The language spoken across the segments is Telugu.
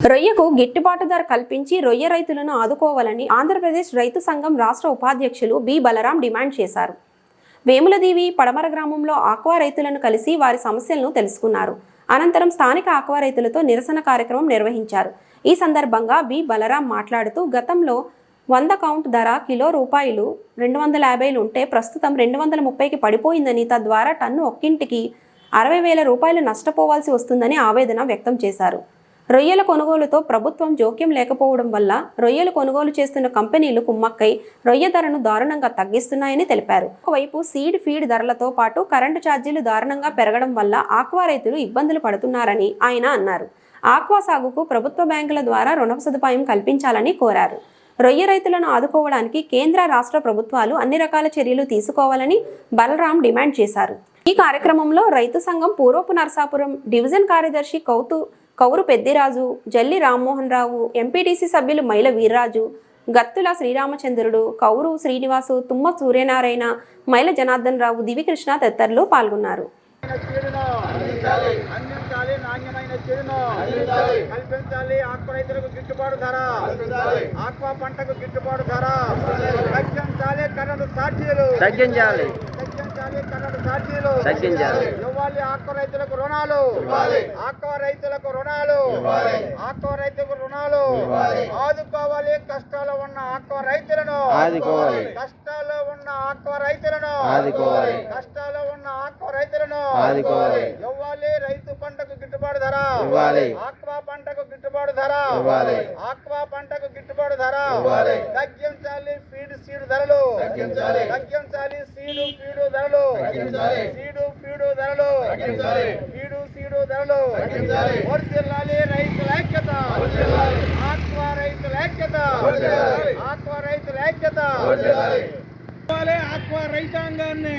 రొయ్యకు గిట్టుబాటు ధర కల్పించి రొయ్య రైతులను ఆదుకోవాలని ఆంధ్రప్రదేశ్ రైతు సంఘం రాష్ట్ర ఉపాధ్యక్షులు బి. బలరాం డిమాండ్ చేశారు. వేములదేవి పడమర గ్రామంలో ఆక్వా రైతులను కలిసి వారి సమస్యలను తెలుసుకున్నారు. అనంతరం స్థానిక ఆక్వా రైతులతో నిరసన కార్యక్రమం నిర్వహించారు. ఈ సందర్భంగా బి. బలరాం మాట్లాడుతూ గతంలో వంద కౌంట్ ధర కిలో రూపాయలు రెండు వందల యాభైలు ఉంటే ప్రస్తుతం రెండు వందల ముప్పైకి పడిపోయిందని తద్వారా టన్ను ఒక్కింటికి అరవై వేల రూపాయలు నష్టపోవాల్సి వస్తుందని ఆవేదన వ్యక్తం చేశారు. రొయ్యల కొనుగోలుతో ప్రభుత్వం జోక్యం లేకపోవడం వల్ల రొయ్యలు కొనుగోలు చేస్తున్న కంపెనీలు కుమ్మక్కై రొయ్య ధరను దారుణంగా తగ్గిస్తున్నాయని తెలిపారు. ఒకవైపు సీడ్ ఫీడ్ ధరలతో పాటు కరెంటు ఛార్జీలు దారుణంగా పెరగడం వల్ల ఆక్వా రైతులు ఇబ్బందులు పడుతున్నారని ఆయన అన్నారు. ఆక్వా సాగుకు ప్రభుత్వ బ్యాంకుల ద్వారా రుణ సదుపాయం కల్పించాలని కోరారు. రొయ్య రైతులను ఆదుకోవడానికి కేంద్ర రాష్ట్ర ప్రభుత్వాలు అన్ని రకాల చర్యలు తీసుకోవాలని బలరాం డిమాండ్ చేశారు. ఈ కార్యక్రమంలో రైతు సంఘం పూర్వపు నరసాపురం డివిజన్ కార్యదర్శి కౌతు కౌరు పెద్దిరాజు జల్లి రామ్మోహన్ రావు ఎంపీటీసీ సభ్యులు మైల వీర్రాజు గత్తుల శ్రీరామచంద్రుడు కౌరు శ్రీనివాసు తుమ్మ సూర్యనారాయణ మైల జనార్దన్ రావు దివికృష్ణ తదితరులు పాల్గొన్నారు. కల్పించాలి ఆక్వా రైతులకు గిట్టుబాటు ధర ఆక్వా పంటకు గిట్టుబాటు ధర తగ్గించాలి కరెంటు ఛార్జీలు తగ్గించాలి. తగ్గించాలి. ఇవ్వాలి ఆక్వా రైతులకు రుణాలు ఆక్వా రైతులకు రుణాలు ఆక్వా రైతులకు రుణాలు ఆదుకోవాలి కష్టాలు ఉన్న ఆక్వా రైతులను ఆదుకోవాలి. కష్టాల్లో ఉన్న ఆక్వా రైతులను ఆదుకోవాలి. కష్టాల్లో ఉన్న ఆక్వా రైతులను ఆదుకోవాలి. ఇవ్వాలి రైతు పంటకు గిట్టుబాటు ధర ఇవ్వాలి. ఆక్వా పంటకు గిట్టుబాటు ధర ఇవ్వాలి. ఆక్వా పంటకు గిట్టుబాటు ధర ఇవ్వాలి. తగ్గించాలి ఫీడ్ సీడ్ ధరలు తగ్గించాలి. తగ్గించాలి సీడు ధరలు. సీడు ఫీడు ధరలు. ఫీడు సీడు ధరలు. వర్ధిల్లాలి రైతుల ఐక్యత. ఆక్వా రైతుల ఐక్యత. ఆక్వా రైతుల ఐక్యత ఆక్వా రైతాంగాన్ని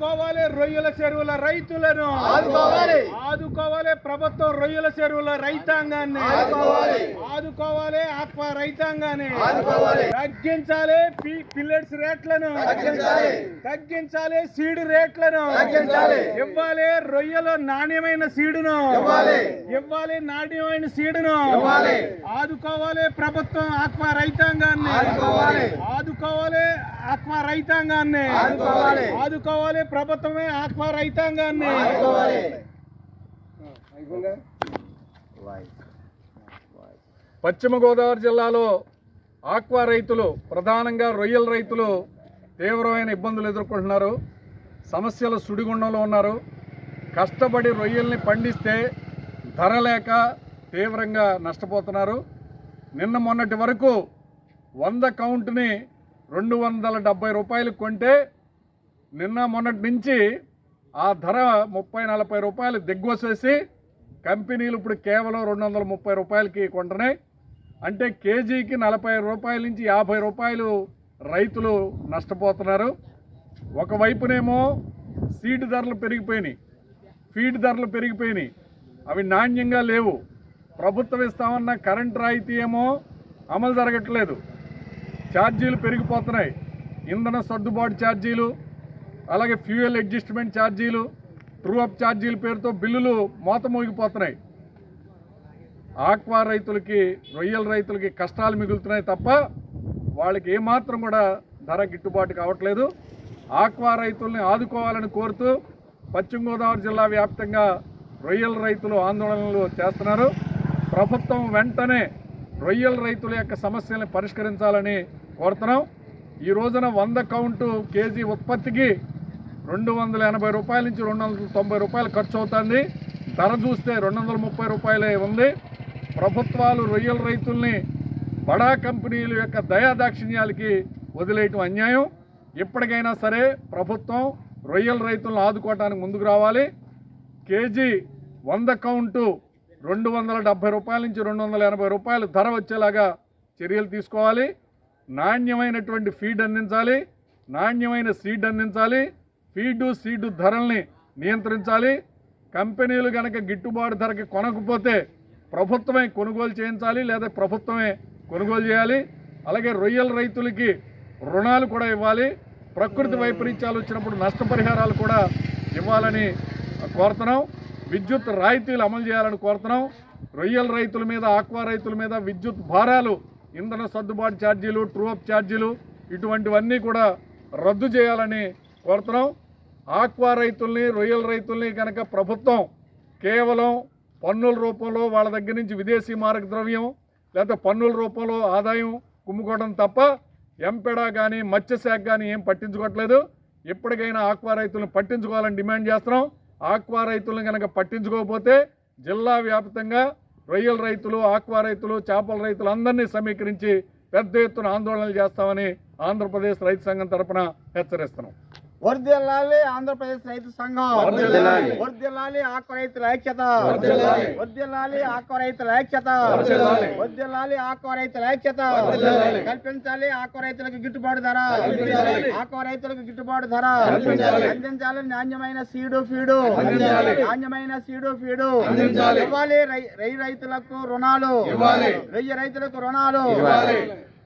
ఆదుకోవాలి. రొయ్యల చెరువుల రైతులను ఆదుకోవాలి. ఆదుకోవాలి ప్రభుత్వం రొయ్యల చెరువుల రైతాంగాన్ని ఆదుకోవాలి. ఆదుకోవాలి ఆక్వా రైతాంగాన్ని ఆదుకోవాలి. తగ్గించాలి పిల్లెట్స్ రేట్లను తగ్గించాలి. తగ్గించాలి సీడ్ రేట్లను తగ్గించాలి. ఇవ్వాలి రొయ్యల నాణ్యమైన సీడును ఇవ్వాలి. ఇవ్వాలి నాణ్యమైన సీడును ఇవ్వాలి. ఆదుకోవాలి ప్రభుత్వం ఆక్వా రైతాంగాన్ని ఆదుకోవాలి. ఆక్వా రైతాంగాన్ని. ఆదుకోవాలి. ఆదుకోవాలి. ప్రభుత్వమే ఆక్వా రైతాంగాన్ని. ఆదుకోవాలి. పశ్చిమ గోదావరి జిల్లాలో ఆక్వా రైతులు ప్రధానంగా రొయ్యల రైతులు తీవ్రమైన ఇబ్బందులు ఎదుర్కొంటున్నారు. సమస్యల సుడిగుండంలో ఉన్నారు. కష్టపడి రొయ్యల్ని పండిస్తే ధర లేక తీవ్రంగా నష్టపోతున్నారు. నిన్న మొన్నటి వరకు వంద కౌంట్ని రెండు వందల డెబ్బై రూపాయలు కొంటే నిన్న మొన్నటి నుంచి ఆ ధర ముప్పై నలభై రూపాయలు దిగ్గొసేసి కంపెనీలు ఇప్పుడు కేవలం రెండు వందల ముప్పై రూపాయలకి కొంటున్నాయి. అంటే కేజీకి నలభై రూపాయల నుంచి యాభై రూపాయలు రైతులు నష్టపోతున్నారు. ఒకవైపునేమో సీడ్ ధరలు పెరిగిపోయినాయి. ఫీడ్ ధరలు పెరిగిపోయినాయి. అవి నాణ్యంగా లేవు. ప్రభుత్వం ఇస్తామన్న కరెంట్ రాయితీ ఏమో అమలు జరగట్లేదు. ఛార్జీలు పెరిగిపోతున్నాయి. ఇంధన సర్దుబాటు ఛార్జీలు అలాగే ఫ్యూయల్ అడ్జస్ట్మెంట్ ఛార్జీలు ట్రూ అప్ ఛార్జీల పేరుతో బిల్లులు మోత మోగిపోతున్నాయి ఆక్వా రైతులకి రొయ్యల రైతులకి కష్టాలు మిగులుతున్నాయి తప్ప వాళ్ళకి ఏమాత్రం కూడా ధర గిట్టుబాటు కావట్లేదు. ఆక్వా రైతుల్ని ఆదుకోవాలని కోరుతూ పశ్చిమ గోదావరి జిల్లా వ్యాప్తంగా రొయ్యల రైతులు ఆందోళనలు చేస్తున్నారు. ప్రభుత్వం వెంటనే రొయ్యల రైతుల యొక్క సమస్యల్ని పరిష్కరించాలని కోరుతున్నాం. ఈ రోజున వంద కౌంటు కేజీ ఉత్పత్తికి రెండు వందల ఎనభై రూపాయల నుంచి రెండు వందల తొంభై రూపాయలు ఖర్చు అవుతుంది. ధర చూస్తే రెండు వందల ముప్పై రూపాయలే ఉంది. ప్రభుత్వాలు రొయ్యల రైతుల్ని బడా కంపెనీల యొక్క దయాదాక్షిణ్యాలకి వదిలేయటం అన్యాయం. ఇప్పటికైనా సరే ప్రభుత్వం రొయ్యల రైతులను ఆదుకోవటానికి ముందుకు రావాలి. కేజీ వంద కౌంటు రెండు వందల డెబ్బై రూపాయల నుంచి రెండు వందల ఎనభై రూపాయలు ధర వచ్చేలాగా చర్యలు తీసుకోవాలి. నాణ్యమైనటువంటి ఫీడ్ అందించాలి నాణ్యమైన సీడ్ అందించాలి ఫీడు సీడు ధరల్ని నియంత్రించాలి కంపెనీలు కనుక గిట్టుబాటు ధరకి కొనకపోతే ప్రభుత్వమే కొనుగోలు చేయించాలి లేదా ప్రభుత్వమే కొనుగోలు చేయాలి. అలాగే రొయ్యల రైతులకి రుణాలు కూడా ఇవ్వాలి. ప్రకృతి వైపరీత్యాలు వచ్చినప్పుడు నష్టపరిహారాలు కూడా ఇవ్వాలని కోరుతున్నాం. విద్యుత్ రాయితీలు అమలు చేయాలని కోరుతున్నాం. రొయ్యల రైతుల మీద ఆక్వా రైతుల మీద విద్యుత్ భారాలు ఇంధన సర్దుబాటు ఛార్జీలు ట్రూఅప్ ఛార్జీలు ఇటువంటివన్నీ కూడా రద్దు చేయాలని కోరుతున్నాం. ఆక్వా రైతుల్ని రొయ్యల రైతుల్ని కనుక ప్రభుత్వం కేవలం పన్నుల రూపంలో వాళ్ళ దగ్గర నుంచి విదేశీ మారక ద్రవ్యం లేకపోతే పన్నుల రూపంలో ఆదాయం కుమ్ముకోవడం తప్ప ఎంపెడా కానీ మత్స్యశాఖ కానీ ఏం పట్టించుకోవట్లేదు. ఇప్పటికైనా ఆక్వా రైతులను పట్టించుకోవాలని డిమాండ్ చేస్తున్నాం. ఆక్వా రైతులను కనుక పట్టించుకోకపోతే జిల్లా వ్యాప్తంగా రొయ్యల రైతులు ఆక్వా రైతులు చేపల రైతులు అందరినీ సమీకరించి పెద్ద ఎత్తున ఆందోళనలు చేస్తామని ఆంధ్రప్రదేశ్ రైతు సంఘం తరపున హెచ్చరిస్తున్నాం. వర్దిల్లాలి ఆంధ్రప్రదేశ్ రైతు సంఘం. వర్దిల్లాలి ఆకు రైతుల ఐక్యత. వర్దిల్లాలి ఆకు రైతుల ఐక్యత. వర్దిల్లాలి ఆకు రైతుల ఐక్యత. కల్పించాలి ఆకు రైతులకు గిట్టుబాటు ధర. ఆకు రైతులకు గిట్టుబాటు ధర. అందించాలి నాణ్యమైన సీడు ఫీడు. నాణ్యమైన సీడు ఫీడు. ఇవ్వాలి రై రైతులకు రుణాలు. వెయ్యి రైతులకు రుణాలు.